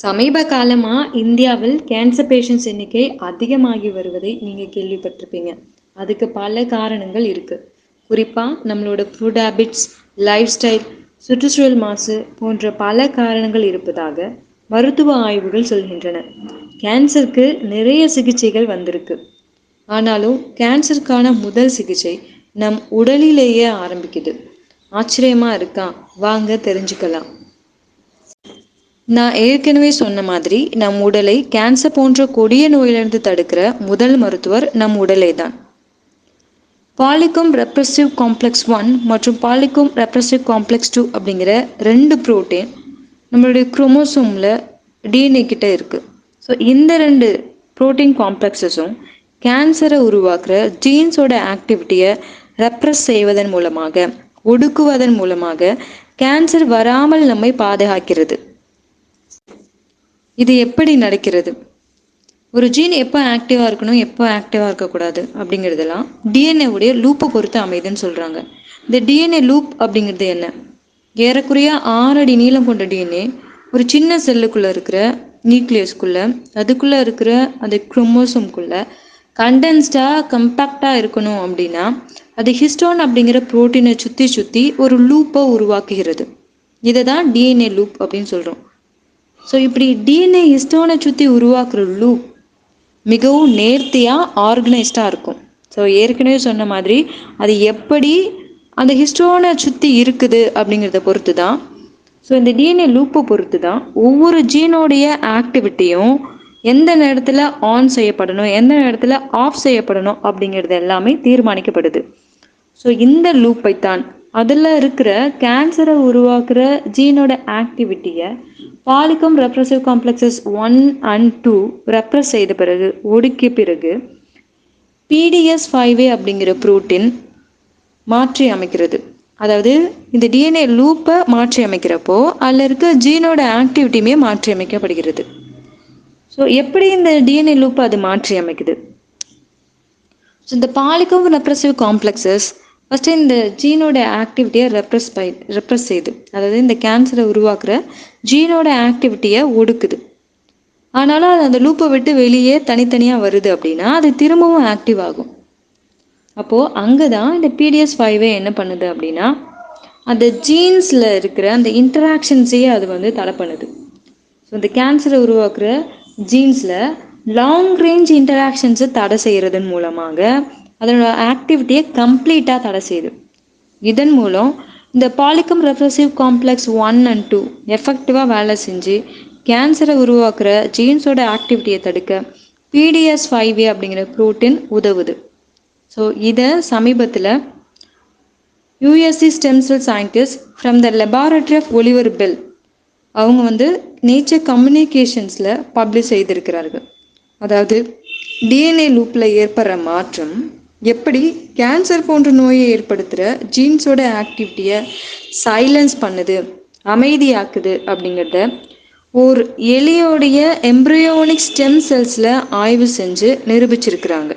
சமீப காலமாக இந்தியாவில் கேன்சர் பேஷண்ட்ஸ் எண்ணிக்கை அதிகமாகி வருவதை நீங்கள் கேள்விப்பட்டிருப்பீங்க. அதுக்கு பல காரணங்கள் இருக்குது குறிப்பாக நம்மளோட ஃபுட் ஹேபிட்ஸ் லைஃப் ஸ்டைல் சுற்றுச்சூழல் மாசு போன்ற பல காரணங்கள் இருப்பதாக மருத்துவ ஆய்வுகள் சொல்கின்றன. கேன்சருக்கு நிறைய சிகிச்சைகள் வந்திருக்கு. ஆனாலும் கேன்சருக்கான முதல் சிகிச்சை நம் உடலிலேயே ஆரம்பிக்குது. ஆச்சரியமாக இருக்கா? வாங்க தெரிஞ்சுக்கலாம். நான் ஏற்கனவே சொன்ன மாதிரி நம் உடலை கேன்சர் போன்ற கொடிய நோயிலிருந்து தடுக்கிற முதல் மருத்துவர் நம் உடலே தான். பாலிக்கும் ரெப்ரெசிவ் காம்ப்ளெக்ஸ் ஒன் மற்றும் பாலிக்கும் ரெப்ரெசிவ் காம்ப்ளெக்ஸ் டூ அப்படிங்கிற ரெண்டு புரோட்டீன் நம்மளுடைய குரோமோசோமில் டிஎன்ஏ கிட்ட இருக்குது ஸோ இந்த ரெண்டு புரோட்டீன் காம்ப்ளெக்ஸஸும் கேன்சரை உருவாக்குற ஜீன்ஸோட ஆக்டிவிட்டியை ரெப்ரஸ் செய்வதன் மூலமாக ஒடுக்குவதன் மூலமாக கேன்சர் வராமல் நம்மை பாதுகாக்கிறது. இது எப்படி நடக்கிறது? ஒரு ஜீன் எப்போ ஆக்டிவாக இருக்கணும் எப்போ ஆக்டிவாக இருக்கக்கூடாது அப்படிங்கிறதெல்லாம் டிஎன்ஏ உடைய லூப்பை பொறுத்து அமைதுன்னு சொல்கிறாங்க இந்த டிஎன்ஏ லூப் அப்படிங்கிறது என்ன? ஏறக்குறைய ஆறு அடி நீளம் கொண்ட டிஎன்ஏ ஒரு சின்ன செல்லுக்குள்ளே இருக்கிற நியூக்ளியஸ்குள்ளே அதுக்குள்ளே இருக்கிற அந்த குரோமோசோம்குள்ளே கண்டென்ஸ்டாக கம்பேக்டாக இருக்கணும் அப்படின்னா அது ஹிஸ்டோன் அப்படிங்கிற புரோட்டீனை சுற்றி சுற்றி ஒரு லூப்பை உருவாக்குகிறது. இதை தான் டிஎன்ஏ லூப் அப்படின்னு சொல்கிறோம் ஸோ இப்படி டிஎன்ஏ ஹிஸ்டோனை சுற்றி உருவாக்குற லூப் மிகவும் நேர்த்தியாக ஆர்கனைஸ்டாக இருக்கும். ஸோ ஏற்கனவே சொன்ன மாதிரி அது எப்படி அந்த ஹிஸ்டோனை சுற்றி இருக்குது அப்படிங்கிறத பொறுத்து தான் ஸோ இந்த டிஎன்ஏ லூப்பை பொறுத்து தான் ஒவ்வொரு ஜீனோடைய ஆக்டிவிட்டியும் எந்த நேரத்தில் ஆன் செய்யப்படணும் எந்த நேரத்தில் ஆஃப் செய்யப்படணும் அப்படிங்கிறது எல்லாமே தீர்மானிக்கப்படுது. ஸோ இந்த லூப்பை தான் அதில் இருக்கிற கேன்சரை உருவாக்குற ஜீனோட ஆக்டிவிட்டியை polycomb repressive complexes one and two repress செய்த பிறகு ஒடுக்கிய பிறகு பிடிஎஸ் ஃபைவே அப்படிங்கிற ப்ரோட்டீன் மாற்றி அமைக்கிறது. அதாவது இந்த டிஎன்ஏ லூப்பை மாற்றி அமைக்கிறப்போ அதில் இருக்க ஜீனோட ஆக்டிவிட்டியுமே மாற்றி அமைக்கப்படுகிறது. ஸோ எப்படி இந்த டிஎன்ஏ லூப்பை அது மாற்றி அமைக்குது? ஸோ இந்த பாலிகம் ரெப்ரசிவ் காம்ப்ளெக்சஸ் ஃபஸ்ட்டு இந்த ஜீனோட ஆக்டிவிட்டியை ரெப்ரஸ் பை ரெப்ரஸ் செய்யுது அதாவது இந்த கேன்சரை உருவாக்குற ஜீனோட ஆக்டிவிட்டியை ஒடுக்குது. ஆனாலும் அது அந்த லூப்பை விட்டு வெளியே தனித்தனியாக வருது அப்படின்னா அது திரும்பவும் ஆக்டிவ் ஆகும். அப்போது அங்கே தான் இந்த பிடிஎஸ் ஃபைவே என்ன பண்ணுது அப்படின்னா அந்த ஜீன்ஸில் இருக்கிற அந்த இன்டராக்ஷன்ஸையே அது வந்து தடை பண்ணுது. ஸோ இந்த கேன்சரை உருவாக்குற ஜீன்ஸில் லாங் ரேஞ்ச் இன்டராக்ஷன்ஸை தடை செய்கிறதன் மூலமாக அதனோட ஆக்டிவிட்டியை கம்ப்ளீட்டாக தடை செய்யுது இதன் மூலம் இந்த polycomb repressive complex one and two எஃபெக்டிவாக வேலை செஞ்சு கேன்சரை உருவாக்குற ஜீன்ஸோட ஆக்டிவிட்டியை தடுக்க பிடிஎஸ் ஃபைவ் ஏ அப்படிங்கிற ப்ரோட்டீன் உதவுது. ஸோ இதை சமீபத்தில் USC stem cell scientist from the laboratory of Oliver Bell அவங்க வந்து நேச்சர் கம்யூனிகேஷன்ஸில் பப்ளிஷ் செய்திருக்கிறார்கள். அதாவது டிஎன்ஏ லூப்பில் ஏற்படுற மாற்றம் எப்படி கேன்சர் போன்ற நோயை ஏற்படுத்துகிற ஜீன்ஸோட ஆக்டிவிட்டியை சைலன்ஸ் பண்ணுது அமைதியாக்குது அப்படிங்கிறத ஒரு எலியோடைய எம்ப்ரியோனிக் ஸ்டெம் செல்ஸில் ஆய்வு செஞ்சு நிரூபிச்சிருக்கிறாங்க.